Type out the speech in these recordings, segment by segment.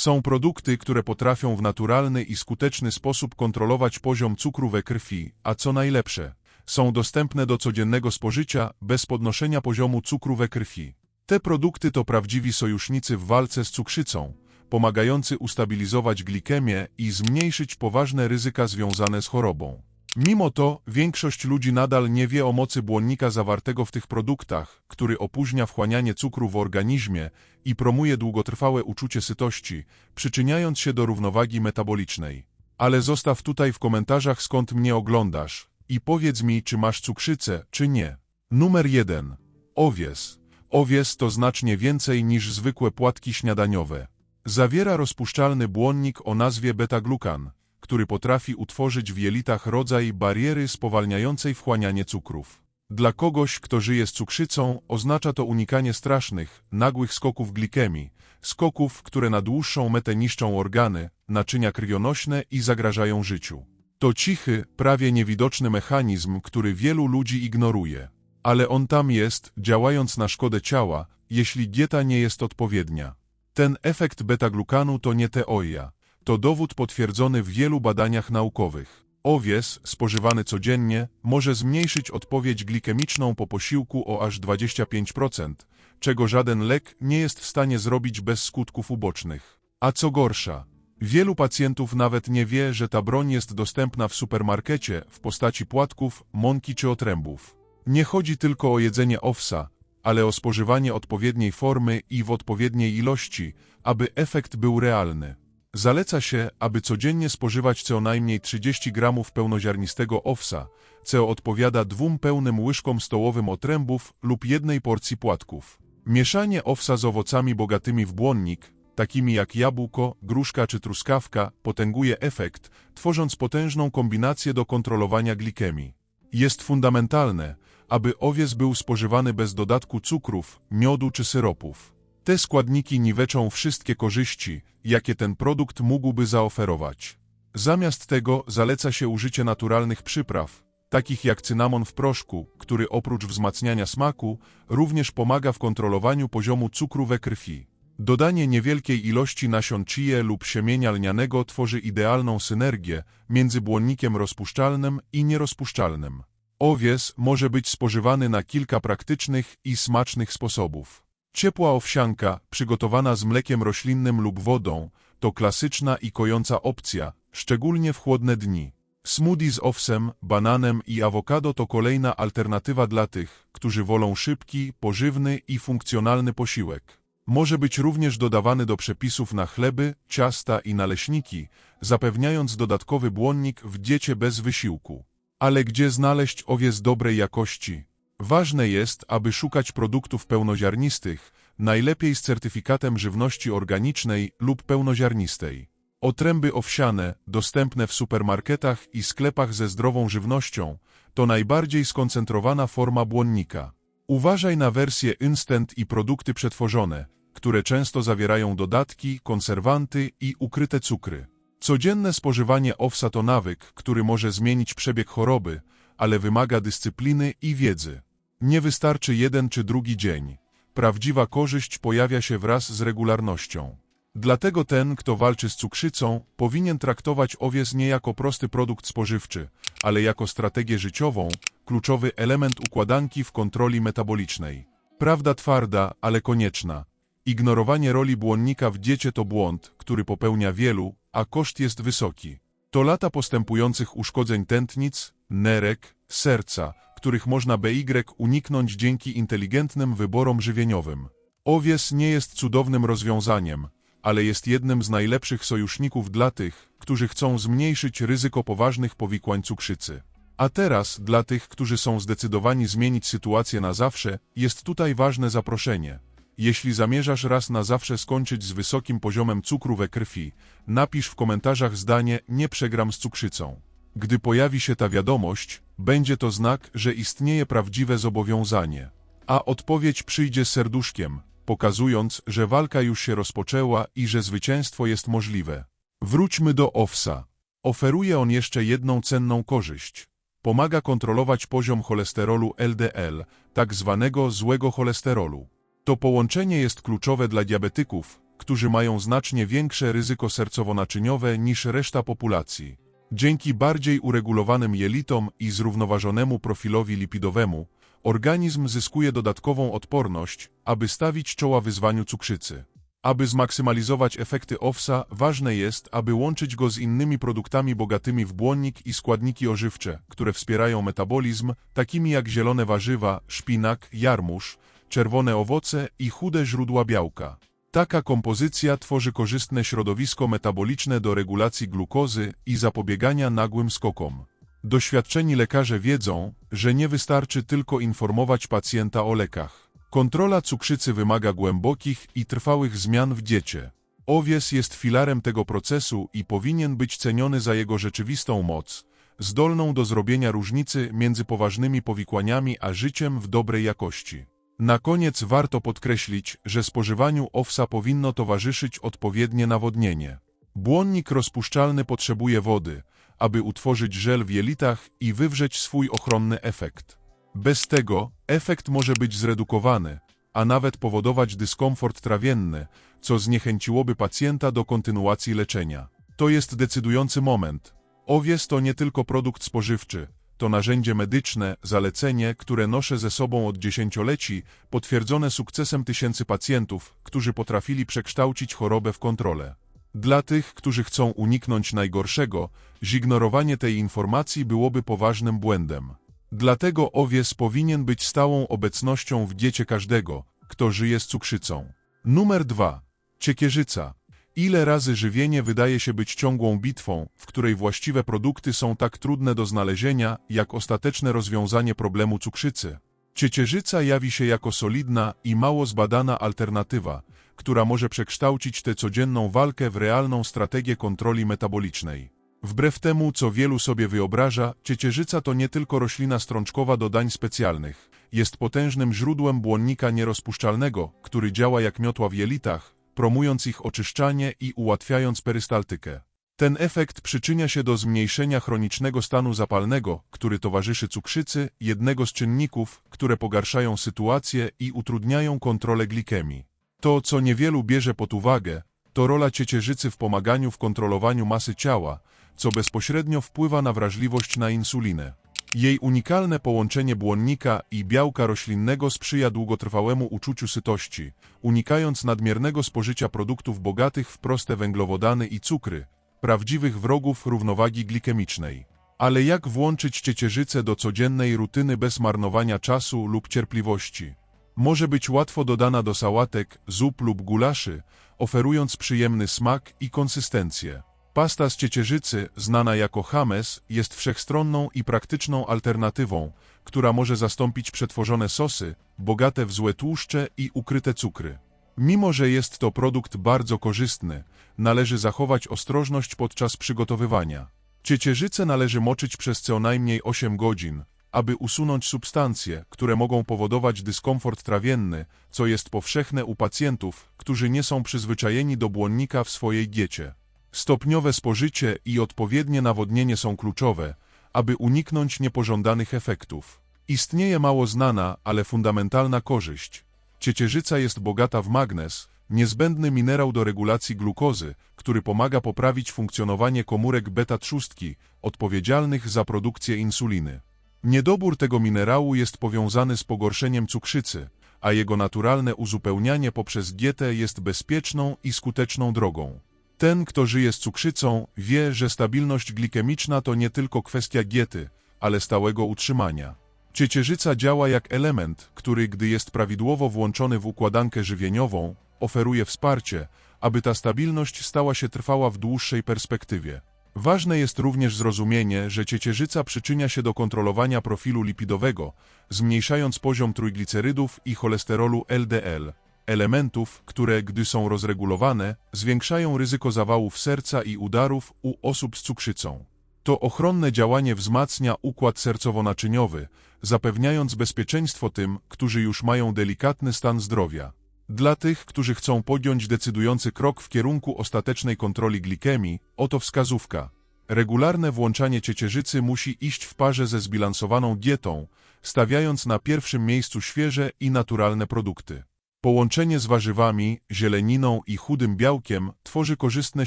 Są produkty, które potrafią w naturalny i skuteczny sposób kontrolować poziom cukru we krwi, a co najlepsze, są dostępne do codziennego spożycia bez podnoszenia poziomu cukru we krwi. Te produkty to prawdziwi sojusznicy w walce z cukrzycą, pomagający ustabilizować glikemię i zmniejszyć poważne ryzyka związane z chorobą. Mimo to, większość ludzi nadal nie wie o mocy błonnika zawartego w tych produktach, który opóźnia wchłanianie cukru w organizmie i promuje długotrwałe uczucie sytości, przyczyniając się do równowagi metabolicznej. Ale zostaw tutaj w komentarzach skąd mnie oglądasz i powiedz mi, czy masz cukrzycę, czy nie. Numer 1. Owies. Owies to znacznie więcej niż zwykłe płatki śniadaniowe. Zawiera rozpuszczalny błonnik o nazwie beta-glukan, który potrafi utworzyć w jelitach rodzaj bariery spowalniającej wchłanianie cukrów. Dla kogoś, kto żyje z cukrzycą, oznacza to unikanie strasznych, nagłych skoków glikemii, skoków, które na dłuższą metę niszczą organy, naczynia krwionośne i zagrażają życiu. To cichy, prawie niewidoczny mechanizm, który wielu ludzi ignoruje. Ale on tam jest, działając na szkodę ciała, jeśli dieta nie jest odpowiednia. Ten efekt beta-glukanu to nie teoria. To dowód potwierdzony w wielu badaniach naukowych. Owies, spożywany codziennie, może zmniejszyć odpowiedź glikemiczną po posiłku o aż 25%, czego żaden lek nie jest w stanie zrobić bez skutków ubocznych. A co gorsza, wielu pacjentów nawet nie wie, że ta broń jest dostępna w supermarkecie w postaci płatków, mąki czy otrębów. Nie chodzi tylko o jedzenie owsa, ale o spożywanie odpowiedniej formy i w odpowiedniej ilości, aby efekt był realny. Zaleca się, aby codziennie spożywać co najmniej 30 gramów pełnoziarnistego owsa, co odpowiada dwóm pełnym łyżkom stołowym otrębów lub jednej porcji płatków. Mieszanie owsa z owocami bogatymi w błonnik, takimi jak jabłko, gruszka czy truskawka, potęguje efekt, tworząc potężną kombinację do kontrolowania glikemii. Jest fundamentalne, aby owiec był spożywany bez dodatku cukrów, miodu czy syropów. Te składniki niweczą wszystkie korzyści, jakie ten produkt mógłby zaoferować. Zamiast tego zaleca się użycie naturalnych przypraw, takich jak cynamon w proszku, który oprócz wzmacniania smaku, również pomaga w kontrolowaniu poziomu cukru we krwi. Dodanie niewielkiej ilości nasion chie lub siemienia lnianego tworzy idealną synergię między błonnikiem rozpuszczalnym i nierozpuszczalnym. Owies może być spożywany na kilka praktycznych i smacznych sposobów. Ciepła owsianka, przygotowana z mlekiem roślinnym lub wodą, to klasyczna i kojąca opcja, szczególnie w chłodne dni. Smoothie z owsem, bananem i awokado to kolejna alternatywa dla tych, którzy wolą szybki, pożywny i funkcjonalny posiłek. Może być również dodawany do przepisów na chleby, ciasta i naleśniki, zapewniając dodatkowy błonnik w diecie bez wysiłku. Ale gdzie znaleźć owiec dobrej jakości? Ważne jest, aby szukać produktów pełnoziarnistych, najlepiej z certyfikatem żywności organicznej lub pełnoziarnistej. Otręby owsiane, dostępne w supermarketach i sklepach ze zdrową żywnością, to najbardziej skoncentrowana forma błonnika. Uważaj na wersje instant i produkty przetworzone, które często zawierają dodatki, konserwanty i ukryte cukry. Codzienne spożywanie owsa to nawyk, który może zmienić przebieg choroby, ale wymaga dyscypliny i wiedzy. Nie wystarczy jeden czy drugi dzień. Prawdziwa korzyść pojawia się wraz z regularnością. Dlatego ten, kto walczy z cukrzycą, powinien traktować owiec nie jako prosty produkt spożywczy, ale jako strategię życiową, kluczowy element układanki w kontroli metabolicznej. Prawda twarda, ale konieczna. Ignorowanie roli błonnika w diecie to błąd, który popełnia wielu, a koszt jest wysoki. To lata postępujących uszkodzeń tętnic, nerek, serca, których można BY uniknąć dzięki inteligentnym wyborom żywieniowym. Owies nie jest cudownym rozwiązaniem, ale jest jednym z najlepszych sojuszników dla tych, którzy chcą zmniejszyć ryzyko poważnych powikłań cukrzycy. A teraz, dla tych, którzy są zdecydowani zmienić sytuację na zawsze, jest tutaj ważne zaproszenie. Jeśli zamierzasz raz na zawsze skończyć z wysokim poziomem cukru we krwi, napisz w komentarzach zdanie nie przegram z cukrzycą. Gdy pojawi się ta wiadomość, będzie to znak, że istnieje prawdziwe zobowiązanie. A odpowiedź przyjdzie serduszkiem, pokazując, że walka już się rozpoczęła i że zwycięstwo jest możliwe. Wróćmy do OWSA. Oferuje on jeszcze jedną cenną korzyść. Pomaga kontrolować poziom cholesterolu LDL, tak zwanego złego cholesterolu. To połączenie jest kluczowe dla diabetyków, którzy mają znacznie większe ryzyko sercowo-naczyniowe niż reszta populacji. Dzięki bardziej uregulowanym jelitom i zrównoważonemu profilowi lipidowemu, organizm zyskuje dodatkową odporność, aby stawić czoła wyzwaniu cukrzycy. Aby zmaksymalizować efekty owsa, ważne jest, aby łączyć go z innymi produktami bogatymi w błonnik i składniki ożywcze, które wspierają metabolizm, takimi jak zielone warzywa, szpinak, jarmuż, czerwone owoce i chude źródła białka. Taka kompozycja tworzy korzystne środowisko metaboliczne do regulacji glukozy i zapobiegania nagłym skokom. Doświadczeni lekarze wiedzą, że nie wystarczy tylko informować pacjenta o lekach. Kontrola cukrzycy wymaga głębokich i trwałych zmian w diecie. Owies jest filarem tego procesu i powinien być ceniony za jego rzeczywistą moc, zdolną do zrobienia różnicy między poważnymi powikłaniami a życiem w dobrej jakości. Na koniec warto podkreślić, że spożywaniu owsa powinno towarzyszyć odpowiednie nawodnienie. Błonnik rozpuszczalny potrzebuje wody, aby utworzyć żel w jelitach i wywrzeć swój ochronny efekt. Bez tego efekt może być zredukowany, a nawet powodować dyskomfort trawienny, co zniechęciłoby pacjenta do kontynuacji leczenia. To jest decydujący moment. Owies to nie tylko produkt spożywczy, to narzędzie medyczne, zalecenie, które noszę ze sobą od dziesięcioleci, potwierdzone sukcesem tysięcy pacjentów, którzy potrafili przekształcić chorobę w kontrolę. Dla tych, którzy chcą uniknąć najgorszego, zignorowanie tej informacji byłoby poważnym błędem. Dlatego owies powinien być stałą obecnością w diecie każdego, kto żyje z cukrzycą. Numer 2. Ciekierzyca. Ile razy żywienie wydaje się być ciągłą bitwą, w której właściwe produkty są tak trudne do znalezienia, jak ostateczne rozwiązanie problemu cukrzycy. Ciecierzyca jawi się jako solidna i mało zbadana alternatywa, która może przekształcić tę codzienną walkę w realną strategię kontroli metabolicznej. Wbrew temu, co wielu sobie wyobraża, ciecierzyca to nie tylko roślina strączkowa do dań specjalnych. Jest potężnym źródłem błonnika nierozpuszczalnego, który działa jak miotła w jelitach, promując ich oczyszczanie i ułatwiając perystaltykę. Ten efekt przyczynia się do zmniejszenia chronicznego stanu zapalnego, który towarzyszy cukrzycy, jednego z czynników, które pogarszają sytuację i utrudniają kontrolę glikemii. To, co niewielu bierze pod uwagę, to rola ciecierzycy w pomaganiu w kontrolowaniu masy ciała, co bezpośrednio wpływa na wrażliwość na insulinę. Jej unikalne połączenie błonnika i białka roślinnego sprzyja długotrwałemu uczuciu sytości, unikając nadmiernego spożycia produktów bogatych w proste węglowodany i cukry, prawdziwych wrogów równowagi glikemicznej. Ale jak włączyć ciecierzycę do codziennej rutyny bez marnowania czasu lub cierpliwości? Może być łatwo dodana do sałatek, zup lub gulaszy, oferując przyjemny smak i konsystencję. Pasta z ciecierzycy, znana jako hames, jest wszechstronną i praktyczną alternatywą, która może zastąpić przetworzone sosy, bogate w złe tłuszcze i ukryte cukry. Mimo, że jest to produkt bardzo korzystny, należy zachować ostrożność podczas przygotowywania. Ciecierzycę należy moczyć przez co najmniej 8 godzin, aby usunąć substancje, które mogą powodować dyskomfort trawienny, co jest powszechne u pacjentów, którzy nie są przyzwyczajeni do błonnika w swojej diecie. Stopniowe spożycie i odpowiednie nawodnienie są kluczowe, aby uniknąć niepożądanych efektów. Istnieje mało znana, ale fundamentalna korzyść. Ciecierzyca jest bogata w magnez, niezbędny minerał do regulacji glukozy, który pomaga poprawić funkcjonowanie komórek beta-trzustki, odpowiedzialnych za produkcję insuliny. Niedobór tego minerału jest powiązany z pogorszeniem cukrzycy, a jego naturalne uzupełnianie poprzez dietę jest bezpieczną i skuteczną drogą. Ten, kto żyje z cukrzycą, wie, że stabilność glikemiczna to nie tylko kwestia diety, ale stałego utrzymania. Ciecierzyca działa jak element, który, gdy jest prawidłowo włączony w układankę żywieniową, oferuje wsparcie, aby ta stabilność stała się trwała w dłuższej perspektywie. Ważne jest również zrozumienie, że ciecierzyca przyczynia się do kontrolowania profilu lipidowego, zmniejszając poziom trójglicerydów i cholesterolu LDL, elementów, które, gdy są rozregulowane, zwiększają ryzyko zawałów serca i udarów u osób z cukrzycą. To ochronne działanie wzmacnia układ sercowo-naczyniowy, zapewniając bezpieczeństwo tym, którzy już mają delikatny stan zdrowia. Dla tych, którzy chcą podjąć decydujący krok w kierunku ostatecznej kontroli glikemii, oto wskazówka. Regularne włączanie ciecierzycy musi iść w parze ze zbilansowaną dietą, stawiając na pierwszym miejscu świeże i naturalne produkty. Połączenie z warzywami, zieleniną i chudym białkiem tworzy korzystne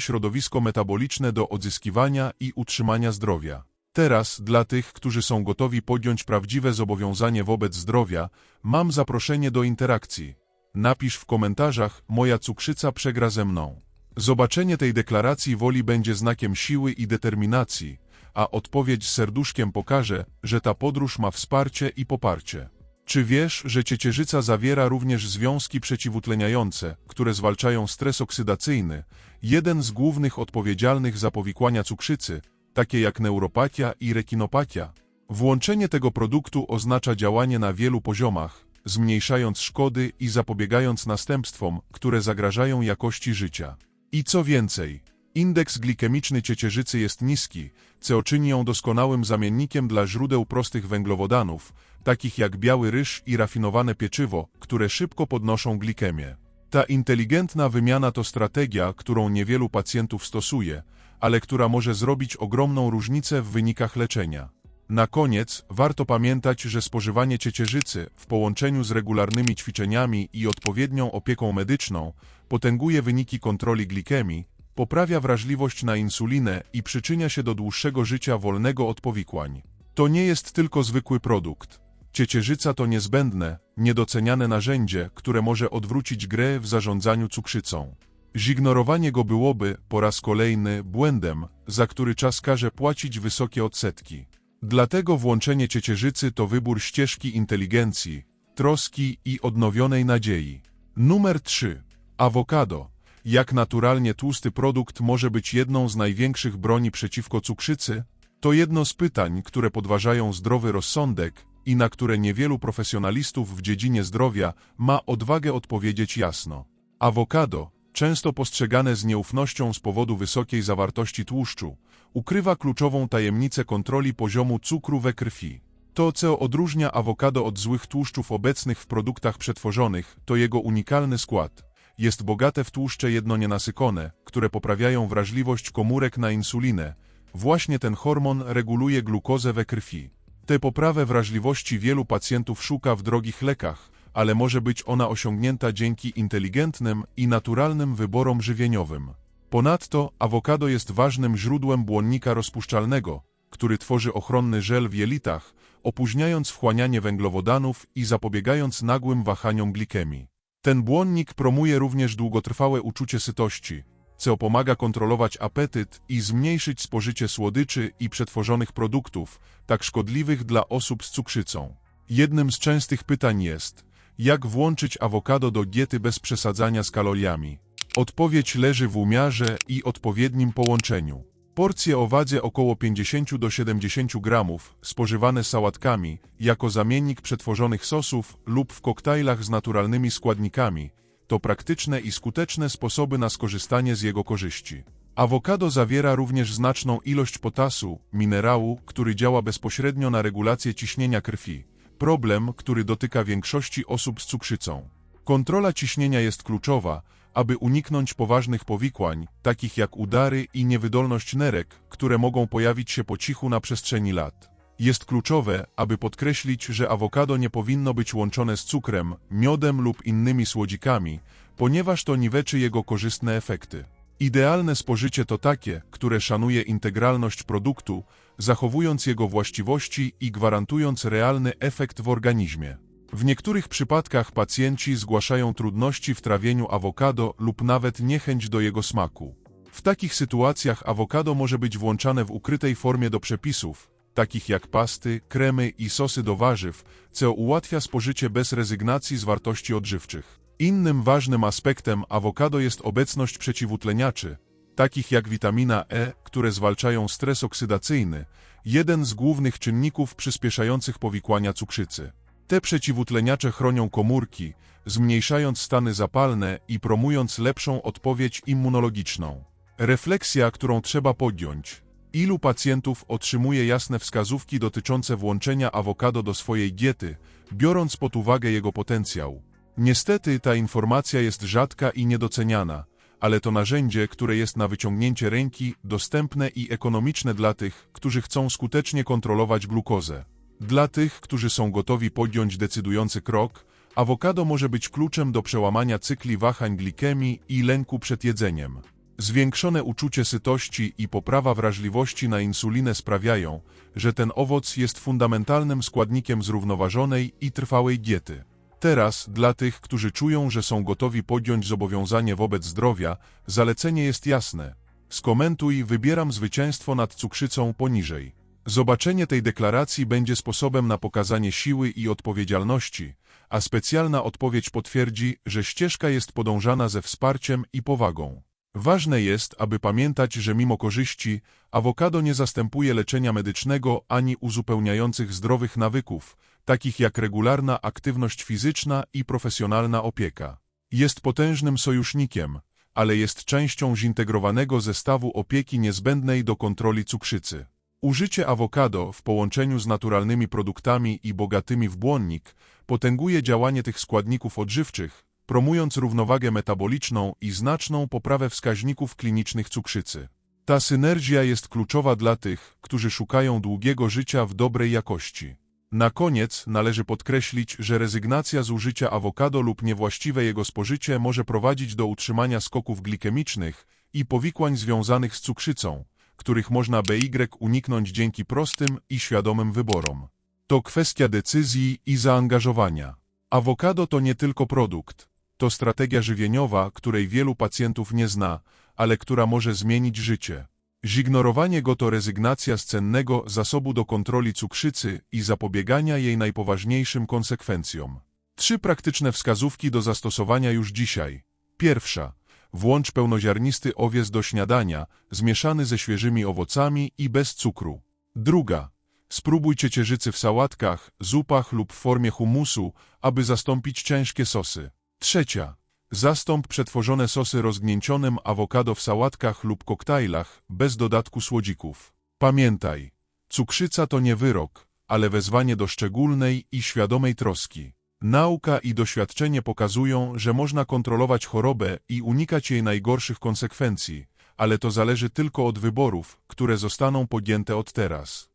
środowisko metaboliczne do odzyskiwania i utrzymania zdrowia. Teraz, dla tych, którzy są gotowi podjąć prawdziwe zobowiązanie wobec zdrowia, mam zaproszenie do interakcji. Napisz w komentarzach, moja cukrzyca przegra ze mną. Zobaczenie tej deklaracji woli będzie znakiem siły i determinacji, a odpowiedź serduszkiem pokaże, że ta podróż ma wsparcie i poparcie. Czy wiesz, że ciecierzyca zawiera również związki przeciwutleniające, które zwalczają stres oksydacyjny, jeden z głównych odpowiedzialnych za powikłania cukrzycy, takie jak neuropatia i rekinopatia? Włączenie tego produktu oznacza działanie na wielu poziomach, zmniejszając szkody i zapobiegając następstwom, które zagrażają jakości życia. I co więcej, indeks glikemiczny ciecierzycy jest niski, co czyni ją doskonałym zamiennikiem dla źródeł prostych węglowodanów, takich jak biały ryż i rafinowane pieczywo, które szybko podnoszą glikemię. Ta inteligentna wymiana to strategia, którą niewielu pacjentów stosuje, ale która może zrobić ogromną różnicę w wynikach leczenia. Na koniec, warto pamiętać, że spożywanie ciecierzycy w połączeniu z regularnymi ćwiczeniami i odpowiednią opieką medyczną potęguje wyniki kontroli glikemii, poprawia wrażliwość na insulinę i przyczynia się do dłuższego życia wolnego od powikłań. To nie jest tylko zwykły produkt. Ciecierzyca to niezbędne, niedoceniane narzędzie, które może odwrócić grę w zarządzaniu cukrzycą. Zignorowanie go byłoby, po raz kolejny, błędem, za który czas każe płacić wysokie odsetki. Dlatego włączenie ciecierzycy to wybór ścieżki inteligencji, troski i odnowionej nadziei. Numer 3. Awokado. Jak naturalnie tłusty produkt może być jedną z największych broni przeciwko cukrzycy? To jedno z pytań, które podważają zdrowy rozsądek i na które niewielu profesjonalistów w dziedzinie zdrowia ma odwagę odpowiedzieć jasno. Awokado, często postrzegane z nieufnością z powodu wysokiej zawartości tłuszczu, ukrywa kluczową tajemnicę kontroli poziomu cukru we krwi. To, co odróżnia awokado od złych tłuszczów obecnych w produktach przetworzonych, to jego unikalny skład. Jest bogate w tłuszcze jednonienasycone, które poprawiają wrażliwość komórek na insulinę. Właśnie ten hormon reguluje glukozę we krwi. Tę poprawę wrażliwości wielu pacjentów szuka w drogich lekach, ale może być ona osiągnięta dzięki inteligentnym i naturalnym wyborom żywieniowym. Ponadto awokado jest ważnym źródłem błonnika rozpuszczalnego, który tworzy ochronny żel w jelitach, opóźniając wchłanianie węglowodanów i zapobiegając nagłym wahaniom glikemii. Ten błonnik promuje również długotrwałe uczucie sytości, co pomaga kontrolować apetyt i zmniejszyć spożycie słodyczy i przetworzonych produktów, tak szkodliwych dla osób z cukrzycą. Jednym z częstych pytań jest, jak włączyć awokado do diety bez przesadzania z kaloriami? Odpowiedź leży w umiarze i odpowiednim połączeniu. Porcje o wadze około 50 do 70 gramów, spożywane sałatkami, jako zamiennik przetworzonych sosów lub w koktajlach z naturalnymi składnikami, to praktyczne i skuteczne sposoby na skorzystanie z jego korzyści. Awokado zawiera również znaczną ilość potasu, minerału, który działa bezpośrednio na regulację ciśnienia krwi. Problem, który dotyka większości osób z cukrzycą. Kontrola ciśnienia jest kluczowa, aby uniknąć poważnych powikłań, takich jak udary i niewydolność nerek, które mogą pojawić się po cichu na przestrzeni lat. Jest kluczowe, aby podkreślić, że awokado nie powinno być łączone z cukrem, miodem lub innymi słodzikami, ponieważ to niweczy jego korzystne efekty. Idealne spożycie to takie, które szanuje integralność produktu, zachowując jego właściwości i gwarantując realny efekt w organizmie. W niektórych przypadkach pacjenci zgłaszają trudności w trawieniu awokado lub nawet niechęć do jego smaku. W takich sytuacjach awokado może być włączane w ukrytej formie do przepisów, takich jak pasty, kremy i sosy do warzyw, co ułatwia spożycie bez rezygnacji z wartości odżywczych. Innym ważnym aspektem awokado jest obecność przeciwutleniaczy, takich jak witamina E, które zwalczają stres oksydacyjny, jeden z głównych czynników przyspieszających powikłania cukrzycy. Te przeciwutleniacze chronią komórki, zmniejszając stany zapalne i promując lepszą odpowiedź immunologiczną. Refleksja, którą trzeba podjąć. Ilu pacjentów otrzymuje jasne wskazówki dotyczące włączenia awokado do swojej diety, biorąc pod uwagę jego potencjał? Niestety ta informacja jest rzadka i niedoceniana, ale to narzędzie, które jest na wyciągnięcie ręki, dostępne i ekonomiczne dla tych, którzy chcą skutecznie kontrolować glukozę. Dla tych, którzy są gotowi podjąć decydujący krok, Awokado może być kluczem do przełamania cykli wahań glikemii i lęku przed jedzeniem. Zwiększone uczucie sytości i poprawa wrażliwości na insulinę sprawiają, że ten owoc jest fundamentalnym składnikiem zrównoważonej i trwałej diety. Teraz, dla tych, którzy czują, że są gotowi podjąć zobowiązanie wobec zdrowia, zalecenie jest jasne. Skomentuj, wybieram zwycięstwo nad cukrzycą poniżej. Zobaczenie tej deklaracji będzie sposobem na pokazanie siły i odpowiedzialności, a specjalna odpowiedź potwierdzi, że ścieżka jest podążana ze wsparciem i powagą. Ważne jest, aby pamiętać, że mimo korzyści, awokado nie zastępuje leczenia medycznego ani uzupełniających zdrowych nawyków, takich jak regularna aktywność fizyczna i profesjonalna opieka. Jest potężnym sojusznikiem, ale jest częścią zintegrowanego zestawu opieki niezbędnej do kontroli cukrzycy. Użycie awokado w połączeniu z naturalnymi produktami i bogatymi w błonnik potęguje działanie tych składników odżywczych, promując równowagę metaboliczną i znaczną poprawę wskaźników klinicznych cukrzycy. Ta synergia jest kluczowa dla tych, którzy szukają długiego życia w dobrej jakości. Na koniec należy podkreślić, że rezygnacja z użycia awokado lub niewłaściwe jego spożycie może prowadzić do utrzymania skoków glikemicznych i powikłań związanych z cukrzycą, których można BY uniknąć dzięki prostym i świadomym wyborom. To kwestia decyzji i zaangażowania. Awokado to nie tylko produkt, to strategia żywieniowa, której wielu pacjentów nie zna, ale która może zmienić życie. Zignorowanie go to rezygnacja z cennego zasobu do kontroli cukrzycy i zapobiegania jej najpoważniejszym konsekwencjom. Trzy praktyczne wskazówki do zastosowania już dzisiaj. Pierwsza. Włącz pełnoziarnisty owiec do śniadania, zmieszany ze świeżymi owocami i bez cukru. Druga. Spróbuj ciecierzycy w sałatkach, zupach lub w formie humusu, aby zastąpić ciężkie sosy. Trzecia. Zastąp przetworzone sosy rozgnięcionym awokado w sałatkach lub koktajlach, bez dodatku słodzików. Pamiętaj, cukrzyca to nie wyrok, ale wezwanie do szczególnej i świadomej troski. Nauka i doświadczenie pokazują, że można kontrolować chorobę i unikać jej najgorszych konsekwencji, ale to zależy tylko od wyborów, które zostaną podjęte od teraz.